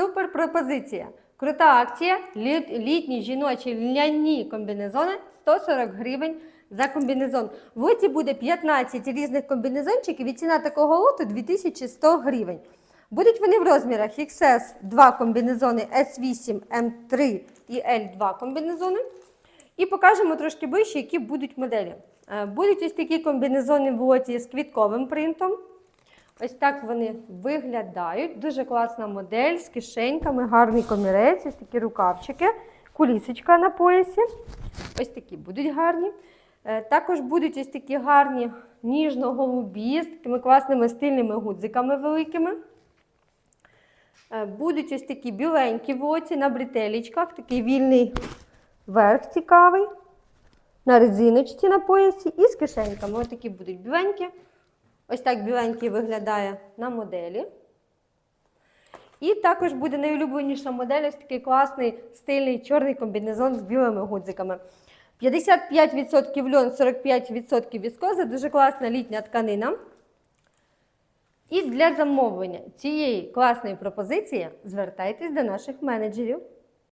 Супер пропозиція. Крута акція. Літ- Літні жіночі льняні комбінезони 140 гривень за комбінезон. В лоті буде 15 різних комбінезончиків і ціна такого лоту 2100 гривень. Будуть вони в розмірах XS 2 комбінезони, S8, M3 і L2 комбінезони. І покажемо трошки ближче, які будуть моделі. Е, Будуть ось такі комбінезони в лоті з квітковим принтом. Ось так вони виглядають. Дуже класна модель з кишеньками, гарний комірець, ось такі рукавчики, кулісочка на поясі. Ось такі будуть гарні. Е, Також будуть ось такі гарні ніжно-голубі з такими класними стильними гудзиками великими. Е, Будуть ось такі біленькі в лоті на бретелечках, такий вільний верх цікавий. На резиночці на поясі і з кишеньками. Ось такі будуть біленькі. Ось так біленький виглядає на моделі. І також буде найулюбленіша модель, ось такий класний стильний чорний комбінезон з білими гудзиками. 55% льон, 45% віскоза, дуже класна літня тканина. І для замовлення цієї класної пропозиції звертайтесь до наших менеджерів.